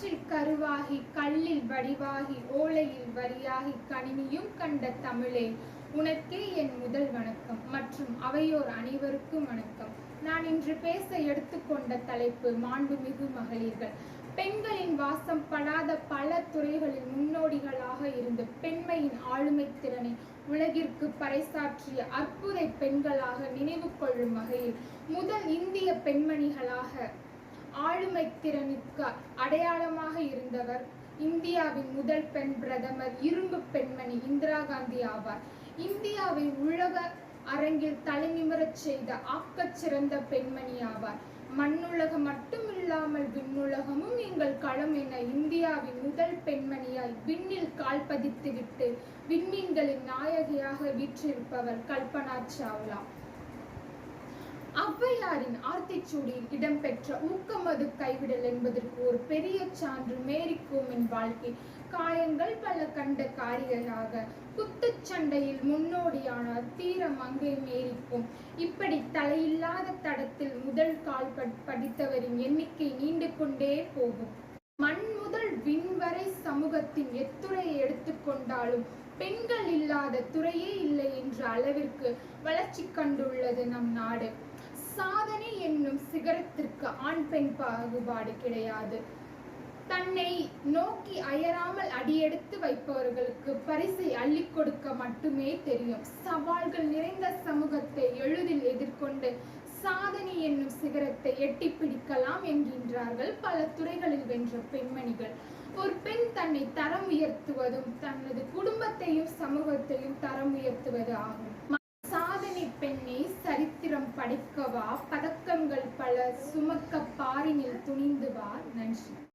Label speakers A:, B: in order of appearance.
A: காற்றில் கருவாகி கல்லில் வடிவாகி ஓலையில் வரியாகி கணினியும் கண்ட தமிழே உனக்கே என் முதல் வணக்கம் மற்றும் அவையோர் அனைவருக்கும் வணக்கம். நான் இன்று பேச எடுத்துக்கொண்ட தலைப்பு மாண்புமிகு மகளிர்கள். பெண்களின் வாசம் படாத பல துறைகளில் முன்னோடிகளாக இருந்து பெண்மையின் ஆளுமை திறனை உலகிற்கு பறைசாற்றிய அற்புத பெண்களாக நினைவு கொள்ளும் வகையில் முதல் இந்திய பெண்மணிகளாக ஆளுமை திறனுக்கு அடையாளமாக இருந்தவர் இந்தியாவின் முதல் பெண் பிரதமர் இரும்பு பெண்மணி இந்திரா காந்தி ஆவார். இந்தியாவை உலக அரங்கில் தலைநிமிரச் செய்த ஆக்கச் சிறந்த பெண்மணி ஆவார். மண்ணுலகம் மட்டுமில்லாமல் விண்ணுலகமும் எங்கள் களம் என இந்தியாவின் முதல் பெண்மணியாய் விண்ணில் கால் பதித்துவிட்டு விண்மீன்களின் நாயகியாக வீற்றிருப்பவர் கல்பனா சாவ்லா. ஔவையாரின் ஆத்திச்சூடியில் இடம்பெற்ற ஊக்கமது கைவிடல் என்பதற்கு ஒரு பெரிய சான்று மேரிக்கோமின் வாழ்க்கை. காயங்கள் பல கண்ட காரிகளாக குத்துச்சண்டையில் முன்னோடியானார் தீரம் அங்கே மேரிக்கும். இப்படி தலையில்லாத தடத்தில் முதல் கால் படித்தவரின் எண்ணிக்கை நீண்டு கொண்டே போகும். மண் முதல் விண் வரை சமூகத்தின் எத்துறையை எடுத்துக்கொண்டாலும் பெண்கள் இல்லாத துறையே இல்லை என்ற அளவிற்கு வளர்ச்சி கண்டுள்ளது நம் நாடு. சாதனை என்னும் சிகரத்திற்கு ஆண் பெண் பாகுபாடு கிடையாது. தன்னை நோக்கி அயராமல் அடியெடுத்து வைப்பவர்களுக்கு பரிசை அள்ளி கொடுக்க மட்டுமே தெரியும். சவால்கள் நிறைந்த சமூகத்தை எளிதில் எதிர்கொண்டு சாதனை என்னும் சிகரத்தை எட்டி பிடிக்கலாம் என்கின்றார்கள் பல துறைகளில் வென்ற பெண்மணிகள். ஒரு பெண் தன்னை தரம் உயர்த்துவதும் தனது குடும்பத்தையும் சமூகத்தையும் தரம் உயர்த்துவது ஆகும். படைக்கவா? பதக்கங்கள் பல சுமக்க பாரினில் துணிந்து வா. நன்றி.